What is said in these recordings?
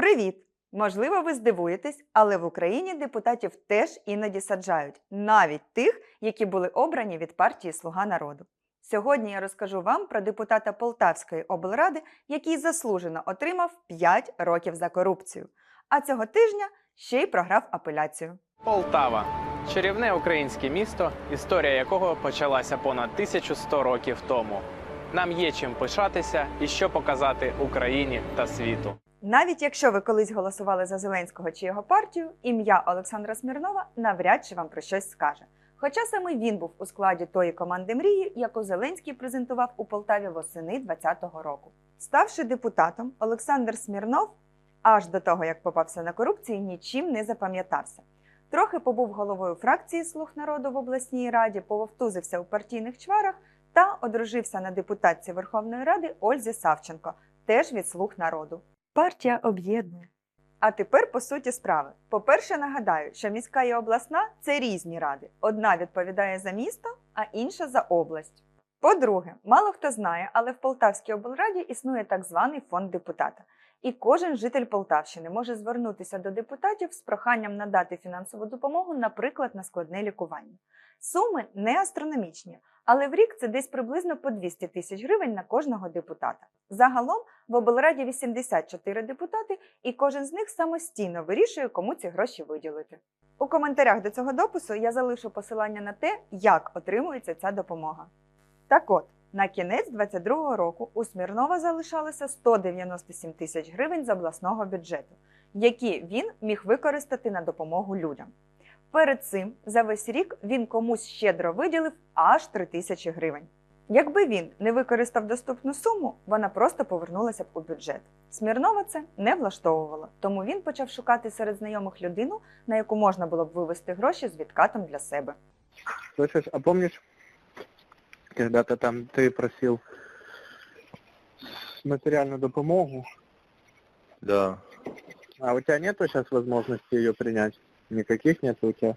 Привіт! Можливо, ви здивуєтесь, але в Україні депутатів теж іноді саджають, навіть тих, які були обрані від партії Слуга народу. Сьогодні я розкажу вам про депутата Полтавської облради, який заслужено отримав 5 років за корупцію. А цього тижня ще й програв апеляцію. Полтава чарівне українське місто, історія якого почалася понад 1100 років тому. Нам є чим пишатися і що показати Україні та світу. Навіть якщо ви колись голосували за Зеленського чи його партію, ім'я Олександра Смірнова навряд чи вам про щось скаже. Хоча саме він був у складі тої команди мрії, яку Зеленський презентував у Полтаві восени 2020 року. Ставши депутатом, Олександр Смірнов аж до того, як попався на корупції, нічим не запам'ятався. Трохи побув головою фракції Слуг народу в обласній раді, пововтузився у партійних чварах та одружився на депутатці Верховної Ради Ользі Савченко, теж від слуг народу. Партія об'єднує. А тепер по суті справи. По-перше, нагадаю, що міська і обласна це різні ради. Одна відповідає за місто, а інша за область. По-друге, мало хто знає, але в Полтавській облраді існує так званий фонд депутата. І кожен житель Полтавщини може звернутися до депутатів з проханням надати фінансову допомогу, наприклад, на складне лікування. Суми не астрономічні, але в рік це десь приблизно по 200 тисяч гривень на кожного депутата. Загалом в облраді 84 депутати, і кожен з них самостійно вирішує, кому ці гроші виділити. У коментарях до цього допису я залишу посилання на те, як отримується ця допомога. Так от, на кінець 2022 року у Смірнова залишалося 197 тисяч гривень з обласного бюджету, які він міг використати на допомогу людям. Перед цим за весь рік він комусь щедро виділив аж 3 тисячі гривень. Якби він не використав доступну суму, вона просто повернулася б у бюджет. Смірнова це не влаштовувало, тому він почав шукати серед знайомих людину, на яку можна було б вивести гроші з відкатом для себе. Слышишь, а помнишь, когда-то там ты просил материальную допомогу, Да. а у тебя нету сейчас возможности ее принять? Никаких нет у тебя?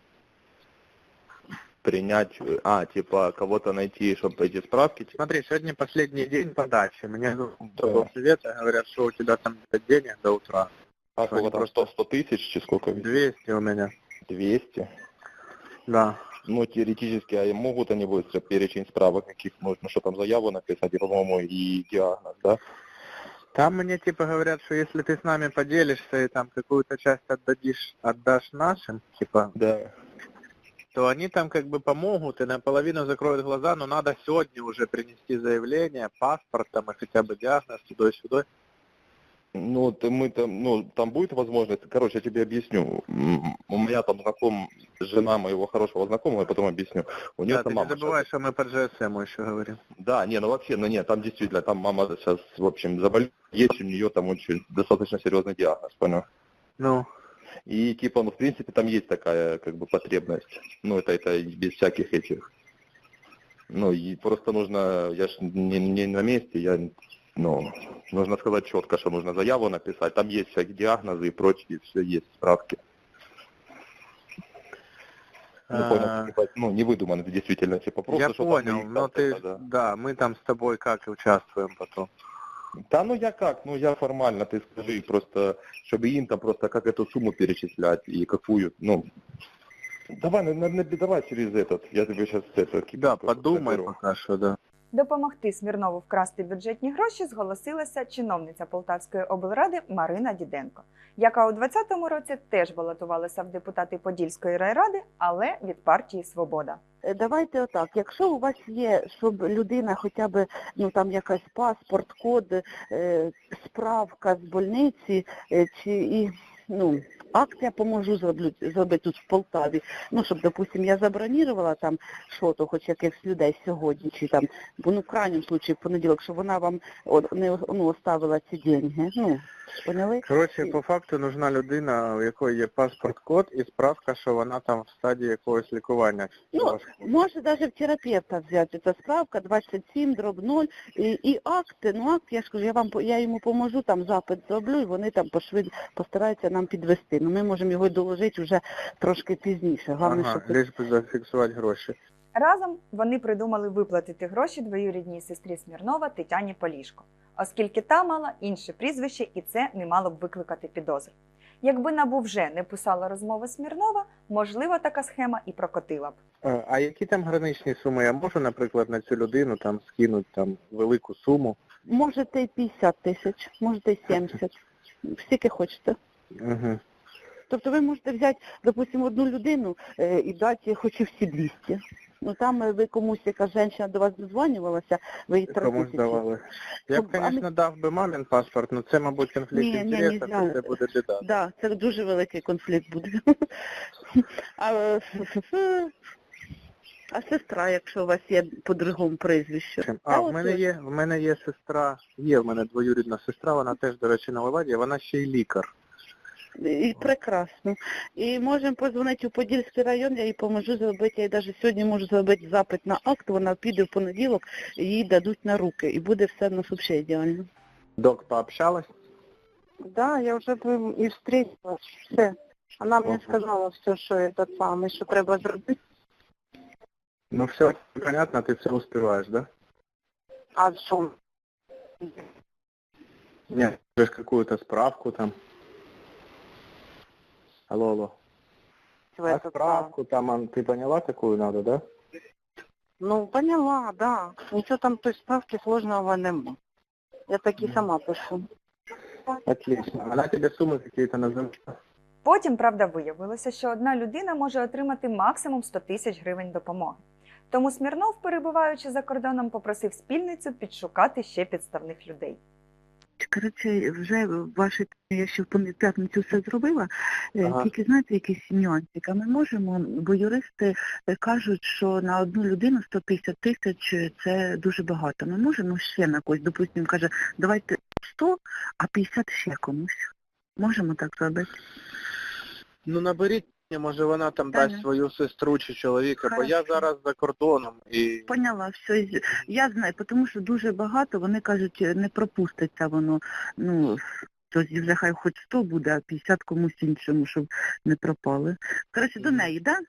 Принять, э, а, типа, кого-то найти, чтобы эти справки. типа, Смотри, сегодня последний день подачи. Мне Да. совета говорят, что у тебя там денег до утра. А, сколько там, просто- 100, 100 тысяч, чи сколько? 200 у меня. 200. Да. Ну, теоретически, а могут они быстро перечень справок, каких нужно, что там заяву написать, по-моему, и диагноз, да? Там мне типа говорят, что если ты с нами поделишься и там какую-то часть отдадишь, отдашь нашим, типа, Да. то они там как бы помогут и наполовину закроют глаза, но надо сегодня уже принести заявление, паспорт там и хотя бы диагноз туда-сюда. Ну, ты- мы там, ну, там будет возможность, короче, я тебе объясню. У меня там знаком, жена моего хорошего знакомого, я потом объясню. У нее Да, там ты мама забывай, что мы по GSM еще говорим. Да, не, ну вообще, ну нет, там действительно, там мама сейчас, в общем, заболела, есть у нее там очень достаточно серьезный диагноз, понял? Ну, И типа, ну, в принципе, там есть такая, как бы, потребность. Ну, это, это без всяких этих. Ну, и просто нужно, я ж не, не на месте, я, ну, нужно сказать четко, что нужно заяву написать. Там есть всякие диагнозы и прочие, все есть, справки. Ну, понял, ну, не выдумано, это действительно, типа, просто, я понял, но ты, да. да, мы там с тобой как участвуем потом. Да ну я как, ну я формально, ты скажи, просто, чтобы им там просто как эту сумму перечислять и какую, ну, давай, на, на- на- давай через этот, я тебе сейчас это... Да, подумай пока что, да. Допомогти Смірнову вкрасти бюджетні гроші зголосилася чиновниця Полтавської облради Марина Діденко, яка у 2020 році теж балотувалася в депутати Подільської райради, але від партії Свобода. Е, Давайте отак. Якщо у вас є, щоб людина хоча б ну там якась паспорт, код, е, справка з больниці, е, чи і ну акт я поможу зроблю зробити тут в Полтаві. Ну щоб, допустим, я забронірувала там що то, хоч якихось людей сьогодні, чи там, бо ну в крайньому случаї в понеділок, щоб вона вам от, не ну, оставила ці деньги. Ну, поняли? Коротше, по факту нужна людина, у якої є паспорт-код і справка, що вона там в стадії якогось лікування. Ну, Може навіть в терапевта взяти. Це справка 27, дроб 0 і, і акти. Ну акт, я ж кажу, я вам я йому поможу, там запит зроблю, і вони там пошвид постараються нам підвести. Ну ми можемо його доложити вже трошки пізніше. Головне, Ага, щоб лиш би зафіксувати гроші. Разом вони придумали виплатити гроші двоюрідній сестрі Смірнова Тетяні Полішко, оскільки та мала інше прізвище і це не мало б викликати підозр. Якби набу вже не писала розмови Смірнова, можливо, така схема і прокотила б. Е, А які там граничні суми? Я можу, наприклад, на цю людину там скинути там велику суму? Можете і 50 тисяч, можете і 70. Скільки хочете. Угу. Тобто ви можете взяти, допустимо, одну людину е, і дати хоч і всі 200. Ну там е, ви комусь, яка жінка до вас дозвонювалася, ви їй 3 Комусь давали. Я б, звісно, дав би мамин паспорт, але це, мабуть, конфлікт Ні, ні, інтересів, нельзя. і це буде біда. Да, це дуже великий конфлікт буде. А, е, а сестра, якщо у вас є по другому прізвищу. А, в мене є, в мене є сестра, є в мене двоюрідна сестра, вона теж, до речі, на Леваді, вона ще й лікар. І прекрасно. І можемо позвонити у Подільський район, я їй поможу зробити, я навіть сьогодні можу зробити запит на акт, вона піде в понеділок, їй дадуть на руки, і буде все на взагалі ідеально. Док пообщалась? Да, я вже б і встретила все. Вона мені сказала все, що этот самий, що треба зробити. Ну все, понятно, ти все успіваєш, да? А що? Нет, же какую-то справку там. Алло, алло. в А этот самий? справку там, он- ты поняла, какую надо, да? Ну, поняла, да. Нічого там той справки сложного нема. Я так і сама пишу. Отлично. Она тебе суммы какие-то назовет? Потім, правда, виявилося, що одна людина може отримати максимум 100 тисяч гривень допомоги. Тому Смірнов, перебуваючи за кордоном, попросив спільницю підшукати ще підставних людей. Коротше, вже ваші я ще в п'ятницю все зробила. Е, Ага. Тільки знаєте, якийсь нюансик. А ми можемо, бо юристи кажуть, що на одну людину 150 тисяч це дуже багато. Ми можемо ще на когось, допустимо, каже, давайте 100, а 50 ще комусь. Можемо так зробити? Ну наберіть, може вона там Ага. дасть свою сестру чи чоловіка, бо я зараз за кордоном і Поняла, все. Я знаю, тому що дуже багато, вони кажуть, не пропуститься воно. Ну, тобто вже хай хоч 100 буде, а 50 комусь іншому, щоб не пропали. Коротше, до неї, так?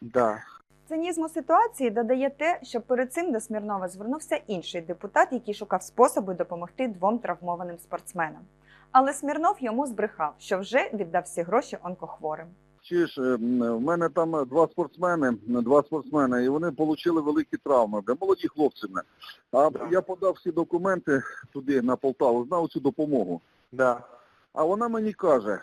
Да? да. Цинізму ситуації додає те, що перед цим до Смірнова звернувся інший депутат, який шукав способи допомогти двом травмованим спортсменам. Але Смірнов йому збрехав, що вже віддав всі гроші онкохворим. Ж е, м, в мене там е, два спортсмени, е, два спортсмени, і вони отримали великі травми, бля, молоді хлопці. бля. А Да. я подав всі документи туди, на Полтаву, знав цю допомогу. Да. А вона мені каже,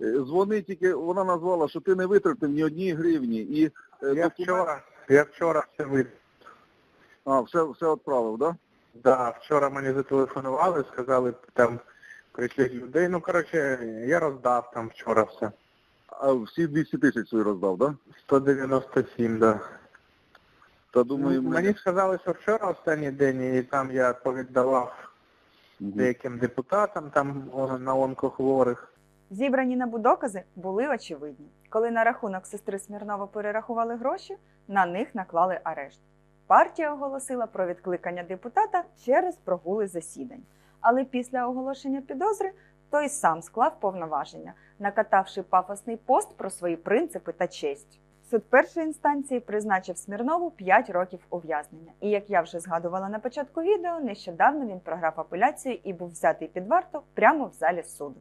е, дзвони тільки, вона назвала, що ти не витратив ні однієї гривні. І е, Я документ- вчора, я вчора все вид. А, все, все відправив, да? Да, вчора мені зателефонували, сказали, там прийшли людей. Ну, коротше, я роздав там вчора все. А всі 200 тисяч свої роздав, да? 197, да. Та думаю, Ну, мені... мені сказали, що вчора останній день, і там я повіддавав Мгм. деяким депутатам там на онкохворих. Зібрані набу докази були очевидні. Коли на рахунок сестри Смірнова перерахували гроші, на них наклали арешт. Партія оголосила про відкликання депутата через прогули засідань. Але після оголошення підозри той сам склав повноваження, накатавши пафосний пост про свої принципи та честь. Суд першої інстанції призначив Смірнову 5 років ув'язнення. І як я вже згадувала на початку відео, нещодавно він програв апеляцію і був взятий під варту прямо в залі суду.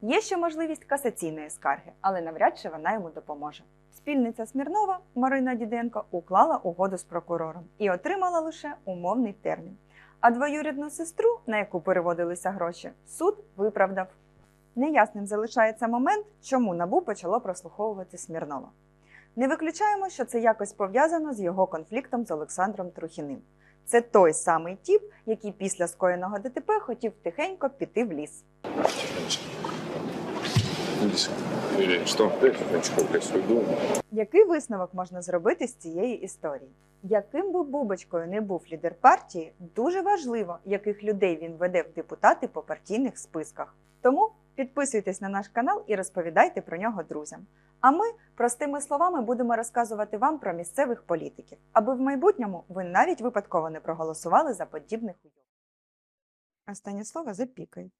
Є ще можливість касаційної скарги, але навряд чи вона йому допоможе. Спільниця Смірнова Марина Діденко уклала угоду з прокурором і отримала лише умовний термін. А двоюрідну сестру, на яку переводилися гроші, суд виправдав. Неясним залишається момент, чому набу почало прослуховувати Смірнова. Не виключаємо, що це якось пов'язано з його конфліктом з Олександром Трухіним. Це той самий тіп, який після скоєного ДТП хотів тихенько піти в ліс. Який висновок можна зробити з цієї історії? Яким би бубочкою не був лідер партії, дуже важливо, яких людей він веде в депутати по партійних списках. Тому підписуйтесь на наш канал і розповідайте про нього друзям. А ми простими словами будемо розказувати вам про місцевих політиків, аби в майбутньому ви навіть випадково не проголосували за подібних уйоб. Останнє слово запікай.